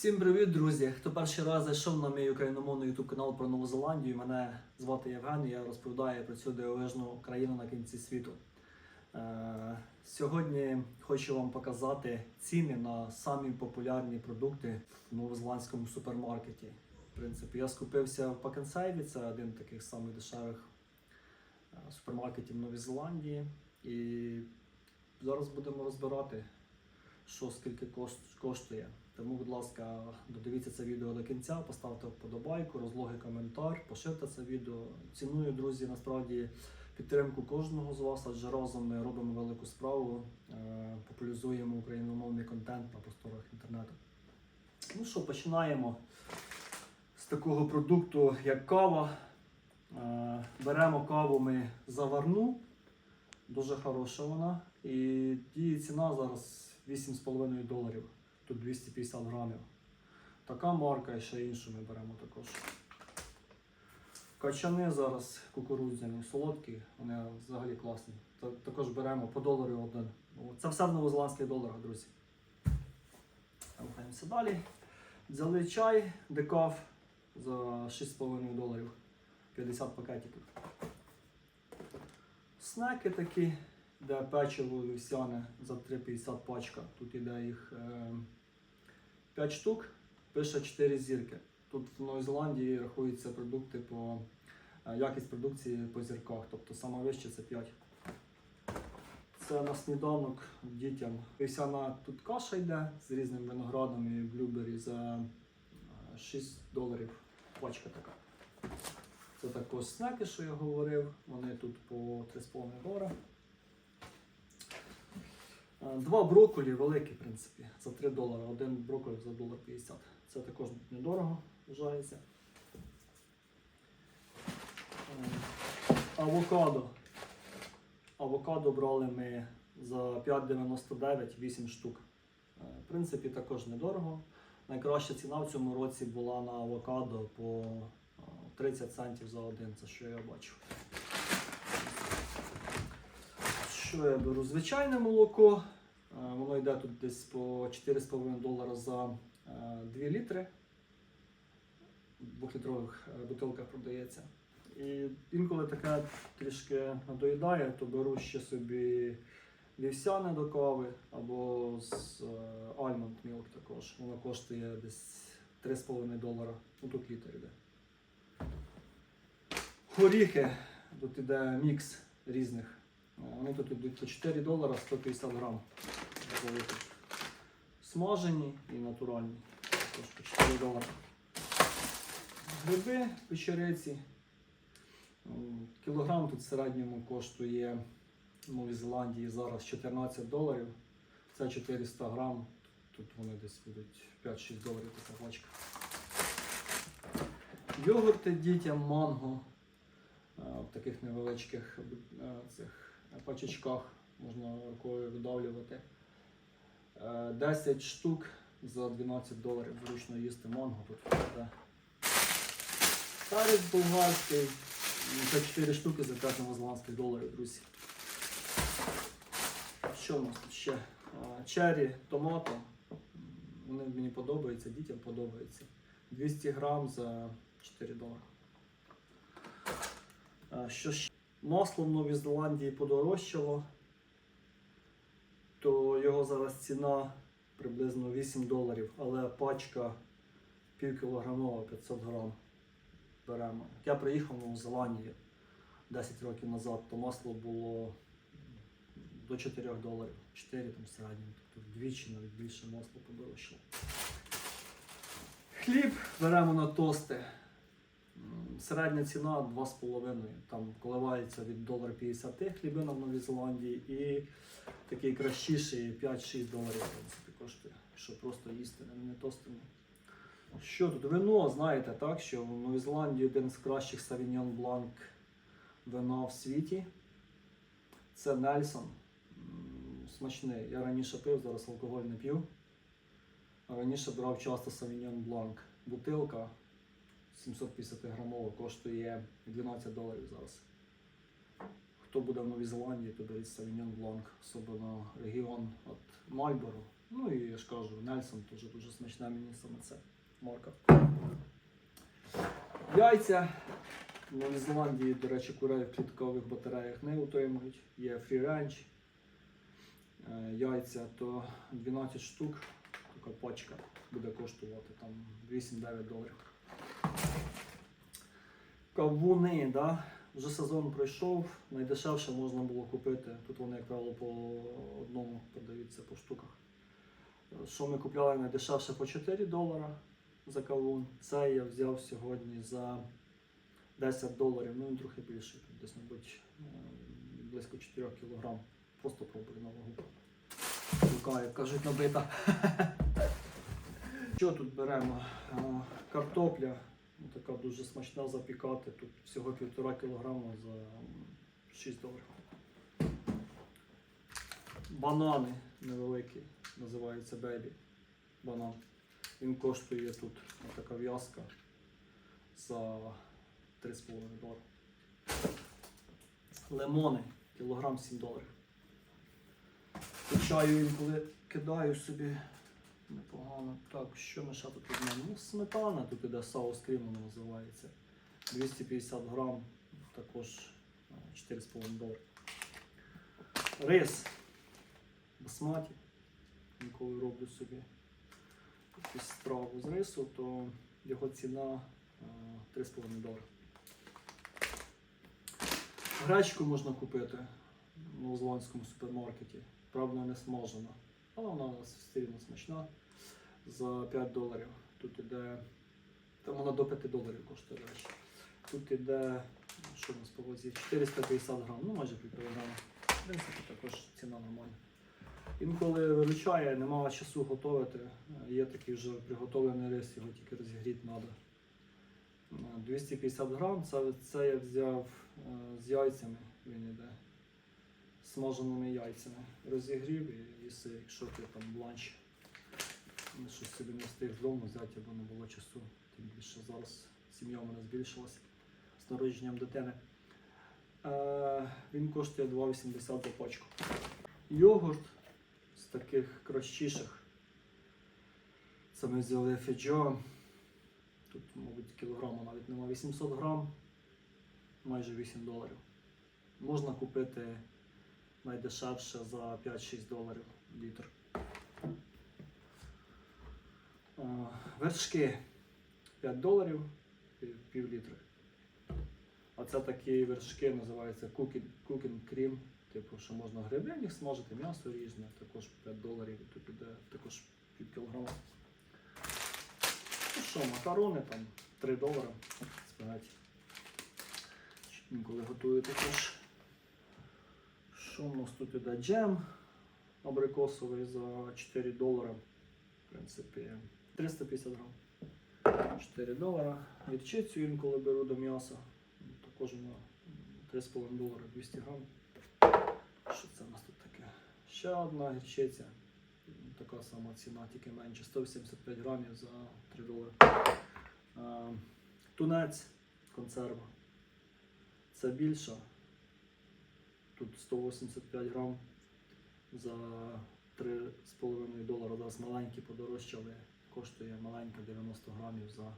Всім привіт, друзі! Хто перший раз зайшов на мій україномовний YouTube канал про Нову Зеландію, мене звати Євген, і я розповідаю про цю дивовижну країну на кінці світу. Е, сьогодні хочу вам показати ціни на самі популярні продукти в новозеландському супермаркеті. В принципі, я скупився в Пакенсейві, це один з таких самих дешевих е, супермаркетів Новій Зеландії. І зараз будемо розбирати, що скільки коштує. Тому, будь ласка, додивіться це відео до кінця, поставте вподобайку, розлогий коментар, поширте це відео. Ціную, друзі, насправді підтримку кожного з вас, адже разом ми робимо велику справу, е, популяризуємо україномовний контент на просторах інтернету. Ну що, починаємо з такого продукту, як кава. Е, Беремо каву ми заварну, дуже хороша вона. І її ціна зараз 8,5 доларів. Тут 250 грамів. Така марка і ще іншу ми беремо також. Качани зараз кукурудзяні, солодкі, вони взагалі класні. Також беремо по долару один. Це все в новозеландських доларах, друзі. Рухаємося далі. Взяли чай, декаф за 6,5 доларів. 50 пакетиків. Снеки такі, де печиво вівсяне за 3,50 пачка. Тут іде їх е, 5 штук, пише 4 зірки. Тут в Новій Зеландії рахуються продукти по е, якість продукції по зірках, тобто саме вище це 5. Це на сніданок дітям. Вівсяна тут каша йде з різним виноградом і блюбері за е, 6 доларів пачка така. Це також снеки, що я говорив. Вони тут по 3,5 долара. Е, Два брокколі великі, в принципі, за 3 долари. Один брокколі за долар 50. Це також недорого вважається. Е, Авокадо. Авокадо брали ми за 5,99 8 штук. Е, В принципі, також недорого. Найкраща ціна в цьому році була на авокадо по е, 30 центів за один, це що я бачу. Що я беру? Звичайне молоко. Е, Воно йде тут десь по 4,5 долара за е, 2 літри. В двохлітрових е, бутилках продається. І інколи таке трішки надоїдає, то беру ще собі вівсяне до кави або з е, Almond Milk також. Воно коштує десь 3,5 долара. Ну тут літр іде. Горіхи. Тут іде мікс різних. Е, Вони тут йдуть по 4 долара 150 грам. Смажені і натуральні. Також по 4 долара. Гриби печериці. М, Кілограм тут в середньому коштує в Новій Зеландії зараз 14 доларів. Це 400 грам. Тут вони десь будуть 5-6 доларів така пачка. Йогурти дітям манго в таких невеличких е, цих пачечках можна рукою видавлювати. Е, 10 штук за 12 доларів зручно їсти манго. Старець болгарський. м, Це 4 штуки за 5 новозеландських доларів, друзі. Що у нас тут ще? Черрі, томато. Вони мені подобаються, дітям подобаються. 200 грам за 4 долари. Що ще? Масло в Новій Зеландії подорожчало, то його зараз ціна приблизно 8 доларів, але пачка півкілограмова 500 грам беремо. Я приїхав в Нову Зеландію 10 років назад, то масло було до 4 доларів, 4 там середньому, тобто вдвічі навіть більше масло подорожчало. Хліб беремо на тости. Середня ціна 2,5. Там коливається від 1,50 хлібина в Новій Зеландії і такий кращіший 5-6 доларів принципі, коштує, що просто їсти, не- тостимо. Що тут? Вино, знаєте, так, що в Новій Зеландії один з кращих Sauvignon Blanc вина в світі. Це Нельсон. Смачний. Я раніше пив, зараз алкоголь не п'ю. Раніше брав часто Sauvignon Blanc. Бутилка 750 грамова коштує 12 доларів зараз. Хто буде в Новій Зеландії, то беріть Sauvignon Blanc, особливо регіон от Мальборо. Ну і я ж кажу, Нельсон теж дуже смачна мені саме це марка. Яйця. В Новій Зеландії, до речі, курей в кліткових батареях не утримують. Є range. Е, Яйця то 12 штук, така пачка буде коштувати там 8-9 доларів. Кавуни, да? вже сезон пройшов, найдешевше можна було купити. Тут вони, як правило, по одному продаються по штуках. Е, Що ми купляли найдешевше по 4 долара за кавун. Це я взяв сьогодні за 10 доларів, ну він трохи більший, тут десь, мабуть, е, близько 4 кг. Просто пробую на вагу. Рука, як кажуть, набита. Що тут беремо? Е, Картопля, така дуже смачна запікати. Тут всього півтора кілограма за 6 доларів. Банани невеликі, називається бебі. Банан. Він коштує тут така в'язка за 3,5 долари. Лимони, кілограм 7 доларів. Чаю інколи кидаю собі непогано. Так, що ми ще тут візьмемо? Ну, сметана, тут іде соус крім, називається. 250 грам, також е, 4,5 долари. Рис басматі. Ніколи роблю собі якусь страву з рису, то його ціна е, 3,5 долари. Гречку можна купити в новозеландському супермаркеті. Правда, не смажена. Але вона у нас все смачна. За 5 доларів. Тут іде. Там вона до 5 доларів коштує, речі. Тут іде, що у нас по вазі? 450 грам, ну майже пів кілограма. В принципі, також ціна нормальна. Інколи виручає, немає часу готувати. Є такий вже приготовлений рис, його тільки розігріти треба. 250 грам, це, це я взяв е, з яйцями, він іде. Смаженими яйцями. Розігрів і їси, якщо ти там бланш. Ну, Щось собі не встиг з дому взяти, або не було часу. Тим більше зараз сім'я в мене збільшилася з народженням дитини. Е, він коштує 2,80 за пачку. Йогурт з таких кращіших. Це ми взяли Феджо. Тут, мабуть, кілограма навіть нема 800 грам, майже 8 доларів. Можна купити найдешевше за 5-6 доларів літр. Вершки 5 доларів пів- літри. А це такі вершки називаються cooking, cooking cream. Типу, що можна гриби в них смажити, м'ясо різне, також 5 доларів, тут іде також пів кілограма. Ну що, макарони там 3 долари. Інколи готую також. Що у нас тут іде джем абрикосовий за 4 долари. В принципі, 350 грам. 4 долара. Гірчицю інколи беру до м'яса. Також на 3,5 долара 200 грам. Що це у нас тут таке? Ще одна гірчиця. Така сама ціна, тільки менше. 185 грамів за 3 долари. Тунець, консерва. Це більша. Тут 185 грам за 3,5 долара. Зараз маленькі подорожчали. Коштує маленька 90 грамів за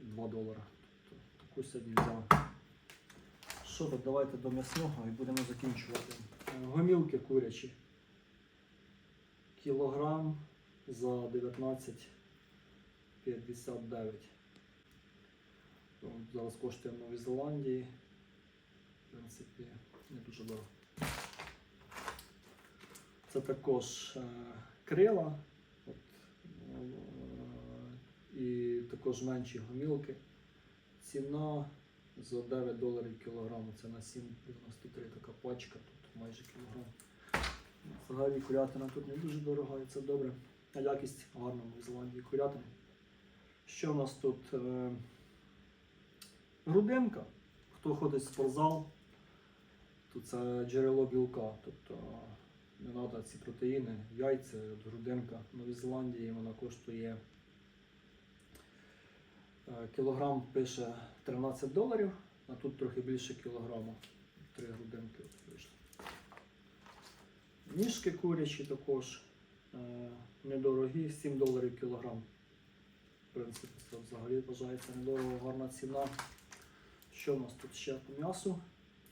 2 долара. Тобто таку сьогодні взяв. Що так, давайте до м'ясного і будемо закінчувати. Е, Гомілки курячі. Кілограм за 19,59. Зараз коштує в Новій Зеландії. В принципі, не дуже дорого. Це також е, крила. От, е, і також менші гомілки. Ціна за 9 доларів кілограм. Це на 7,93 така пачка, тут майже кілограм. Взагалі курятина тут не дуже дорога і це добре. А якість гарна в Зеландії курятини. Що в нас тут? Е, грудинка. Хто ходить в спортзал, то це джерело білка. Тобто не треба ці протеїни, яйця, грудинка. В Новій Зеландії вона коштує е, кілограм пише 13 доларів, а тут трохи більше кілограма. Три грудинки от вийшло. Ніжки курячі також Е, недорогі, 7 доларів кілограм. В принципі, це взагалі вважається недорого, гарна ціна. Що у нас тут ще по м'ясу?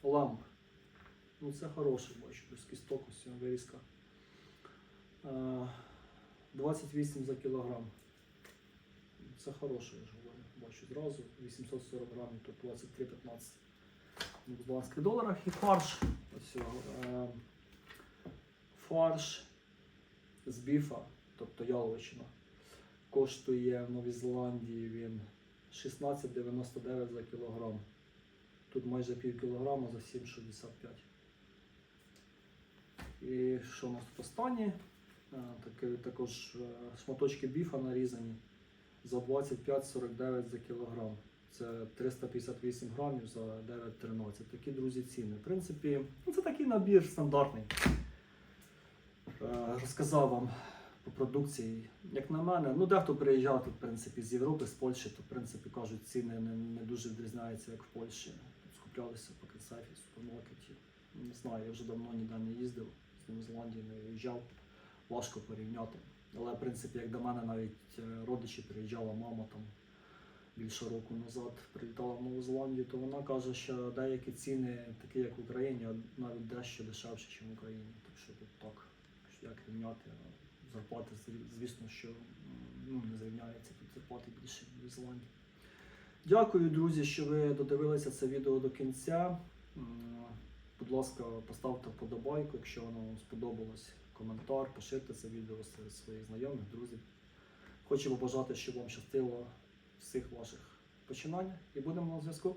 Ламб. Ну це хороший, бачу, без кісток, ось його вирізка. Е, 28 за кілограм. Це хороше, я ж говорю. Бачу зразу. 840 грамів, тут 23,15 в голландських доларах. І фарш. Ось е, фарш з біфа, тобто яловичина. Коштує в Новій Зеландії він 16,99 за кілограм. Тут майже пів кілограма за 7,65. І що у нас тут останнє? Е, таке- також е, шматочки біфа нарізані за 25,49 за кілограм. Це 358 грамів за 9,13. Такі, друзі, ціни. В принципі, ну, це такий набір стандартний. Е, Розказав вам по продукції. Як на мене, ну дехто приїжджав тут, в принципі, з Європи, з Польщі, то в принципі кажуть, ціни не, не дуже відрізняються, як в Польщі. Скуплялися по консерві, супермаркеті. Не знаю, я вже давно ніде не їздив, з Нової не виїжджав. Важко порівняти. Але, в принципі, як до мене навіть е, родичі приїжджала мама там більше року назад, прилітала в Нову Зеландію, то вона каже, що деякі ціни такі, як в Україні, навіть дещо дешевше, ніж в Україні. Так що тут так, як рівняти зарплати, звісно, що ну, не зрівняється тут зарплати більше в Новій Зеландії. Дякую, друзі, що ви додивилися це відео до кінця. Будь ласка, поставте вподобайку, якщо воно вам сподобалось. Коментар, поширте це відео серед своїх знайомих, друзів. Хочу побажати, щоб вам щастило всіх ваших починань і будемо на зв'язку.